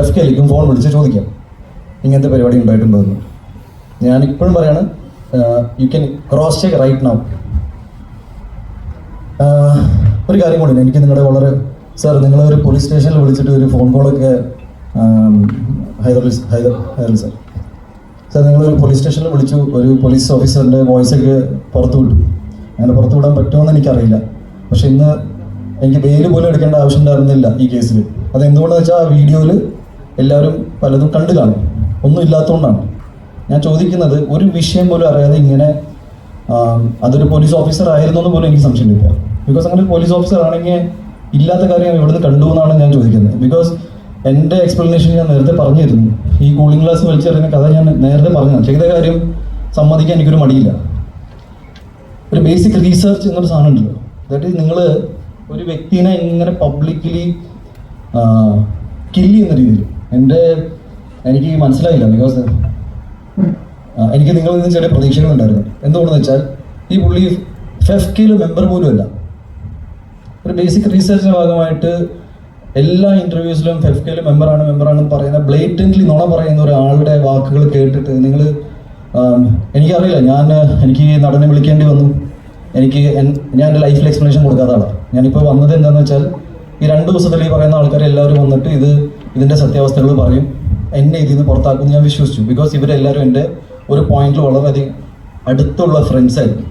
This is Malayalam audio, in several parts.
എഫ് കെലിക്കും ഫോൺ വിളിച്ച് ചോദിക്കാം. ഇങ്ങനത്തെ പരിപാടി ഉണ്ടായിട്ടുണ്ടോ എന്ന് ഞാൻ ഇപ്പോഴും പറയാണ് you can cross check right now ഒരു കാര്യം കൂടി എനിക്ക് നിങ്ങളുടെ വളരെ സാർ നിങ്ങൾ ഒരു പോലീസ് സ്റ്റേഷനിൽ വിളിച്ചിട്ട് ഒരു ഫോൺ കോളൊക്കെ ഹൈദർ ഹൈദർ ഹൈദർ സാർ സാർ ഒരു പോലീസ് സ്റ്റേഷനിൽ വിളിച്ചു ഒരു പോലീസ് ഓഫീസറിന്റെ വോയിസ് ഒക്കെ പുറത്തു വിട്ടു. അങ്ങനെ പുറത്തു വിടാൻ പറ്റുമെന്ന് എനിക്കറിയില്ല. പക്ഷെ ഇന്ന് എനിക്ക് ബെയിൽ പോലും എടുക്കേണ്ട ആവശ്യം ഉണ്ടായിരുന്നില്ല ഈ കേസിൽ അത് എന്തുകൊണ്ടെന്ന് വെച്ചാൽ ആ വീഡിയോയിൽ എല്ലാവരും പലതും കണ്ടു കാണും. ഒന്നും ഇല്ലാത്തതുകൊണ്ടാണ് ഞാൻ ചോദിക്കുന്നത് ഒരു വിഷയം പോലും അറിയാതെ ഇങ്ങനെ അതൊരു പോലീസ് ഓഫീസർ ആയിരുന്നു എന്ന് പോലും എനിക്ക് സംശയമില്ല ബിക്കോസ് അങ്ങനെ ഒരു പോലീസ് ഓഫീസർ ആണെങ്കിൽ ഇല്ലാത്ത കാര്യം ഇവിടുന്ന് കണ്ടു എന്നാണ് ഞാൻ ചോദിക്കുന്നത്. ബിക്കോസ് എന്റെ എക്സ്പ്ലനേഷൻ ഞാൻ നേരത്തെ പറഞ്ഞിരുന്നു. ഈ കൂളിംഗ് ഗ്ലാസ് വലിച്ചെറിയുന്ന കഥ ഞാൻ നേരത്തെ പറഞ്ഞു ചെയ്ത കാര്യം സമ്മതിക്കാൻ എനിക്കൊരു മടിയില്ല. ഒരു ബേസിക് റീസെർച്ച് എന്നൊരു സാധനം ഉണ്ടല്ലോ. ഈസ് നിങ്ങൾ ഒരു വ്യക്തിനെ ഇങ്ങനെ പബ്ലിക്കലി കില്ല് ചെയ്യുന്ന രീതിയിൽ എന്റെ എനിക്ക് മനസ്സിലായില്ല ബിക്കോസ് എനിക്ക് നിങ്ങളിൽ നിന്ന് ചെറിയ പ്രതീക്ഷകളുണ്ടായിരുന്നു എന്തുകൊണ്ടെന്ന് വെച്ചാൽ ഈ പുള്ളി ഫെഫ്കിയിൽ മെമ്പർ പോലും അല്ല. ഒരു ബേസിക് റീസെർച്ചിന്റെ ഭാഗമായിട്ട് എല്ലാ ഇന്റർവ്യൂസിലും ഫെഫ്കയിൽ മെമ്പറാണ് മെമ്പറാണ് പറയുന്ന ബ്ലേറ്റന്റ്ലി നുണ പറയുന്ന ഒരാളുടെ വാക്കുകൾ കേട്ടിട്ട് നിങ്ങൾ എനിക്കറിയില്ല ഞാൻ എനിക്ക് നടനെ വിളിക്കേണ്ടി വന്നു. എനിക്ക് ഞാൻ എന്റെ ലൈഫിൽ എക്സ്പ്ലനേഷൻ കൊടുക്കാത്ത ആളാണ് ഞാനിപ്പോൾ വന്നത് എന്താണെന്ന് വെച്ചാൽ ഈ രണ്ട് ദിവസത്തിൽ ഈ പറയുന്ന ആൾക്കാർ എല്ലാവരും വന്നിട്ട് ഇത് ഇതിന്റെ സത്യാവസ്ഥകൾ പറയും. എന്നെ ഇതിൽ നിന്ന് പുറത്താക്കും ഞാൻ വിശ്വസിച്ചു. ബിക്കോസ് ഇവരെല്ലാവരും എന്റെ ഒരു പോയിന്റിൽ വളരെയധികം അടുത്തുള്ള ഫ്രണ്ട്സ് ആയിരുന്നു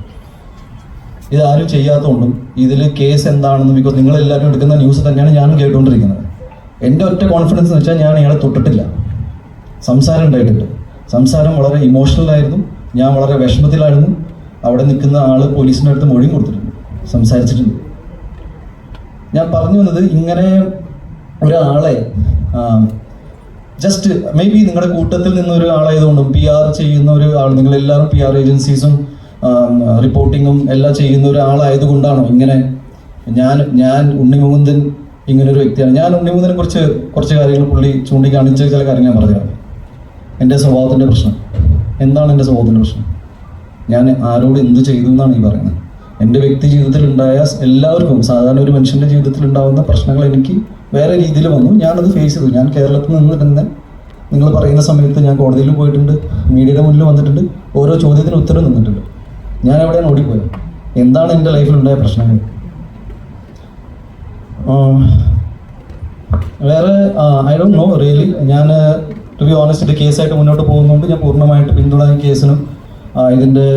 ഇതാരും ചെയ്യാത്തതുകൊണ്ടും ഇതിൽ കേസ് എന്താണെന്ന് ബിക്കോസ് നിങ്ങൾ എല്ലാവരും എടുക്കുന്ന ന്യൂസ് തന്നെയാണ് ഞാനും കേട്ടുകൊണ്ടിരിക്കുന്നത്. എന്റെ ഒറ്റ കോൺഫിഡൻസ് എന്ന് വെച്ചാൽ ഞാൻ ഇയാളെ തൊട്ടിട്ടില്ല. സംസാരം ഉണ്ടായിട്ടുണ്ട് സംസാരം വളരെ ഇമോഷണലായിരുന്നു ഞാൻ വളരെ വിഷമത്തിലായിരുന്നു. അവിടെ നിൽക്കുന്ന ആൾ പോലീസിന്റെ അടുത്ത് മൊഴിയും കൊടുത്തിട്ടുണ്ട് സംസാരിച്ചിട്ടുണ്ട് ഞാൻ പറഞ്ഞു വന്നത് ഇങ്ങനെ ഒരാളെ ജസ്റ്റ് മേ ബി നിങ്ങളുടെ കൂട്ടത്തിൽ നിന്ന് ഒരു ആളായതുകൊണ്ടും പി ആർ ചെയ്യുന്ന ഒരു ആൾ നിങ്ങൾ എല്ലാവരും പി ആർ ഏജൻസീസും റിപ്പോർട്ടിങ്ങും എല്ലാം ചെയ്യുന്ന ഒരാളായതുകൊണ്ടാണോ ഇങ്ങനെ ഞാൻ ഞാൻ ഉണ്ണിമുകുന്ദൻ ഇങ്ങനെ ഒരു വ്യക്തിയാണ്. ഞാൻ ഉണ്ണിമുകുന്ദനെ കുറിച്ച് കുറച്ച് കാര്യങ്ങൾ പുള്ളി ചൂണ്ടിക്കാണിച്ച ചില കാര്യങ്ങൾ ഞാൻ പറഞ്ഞു എന്റെ സ്വഭാവത്തിന്റെ പ്രശ്നം. എന്താണ് എന്റെ സ്വഭാവത്തിന്റെ പ്രശ്നം? ഞാൻ ആരോട് എന്ത് ചെയ്തു എന്നാണ് ഈ പറയുന്നത്. എന്റെ വ്യക്തി ജീവിതത്തിൽ ഉണ്ടായ എല്ലാവർക്കും സാധാരണ ഒരു മനുഷ്യന്റെ ജീവിതത്തിൽ ഉണ്ടാകുന്ന പ്രശ്നങ്ങൾ എനിക്ക് വേറെ രീതിയിൽ വന്നു. ഞാനത് ഫേസ് ചെയ്തു. ഞാൻ കേരളത്തിൽ നിന്ന് തന്നെ നിങ്ങൾ പറയുന്ന സമയത്ത് ഞാൻ കോടതിയിൽ പോയിട്ടുണ്ട്. മീഡിയയുടെ മുന്നിൽ വന്നിട്ടുണ്ട്. ഓരോ ചോദ്യത്തിന് ഉത്തരം നിന്നിട്ടുണ്ട്. ഞാൻ എവിടെയാണ് ഓടിപ്പോയത്? എന്താണ് എന്റെ ലൈഫിലുണ്ടായ പ്രശ്നങ്ങൾ? വേറെ ഐ ഡോണ്ട് നോ റിയലി ഞാൻ ടു ബി ഓണസ്റ്റ് കേസായിട്ട് മുന്നോട്ട് പോകുന്നതുകൊണ്ട് ഞാൻ പൂർണമായിട്ട് പിന്തുണ കേസിനും ഇതിന്റെ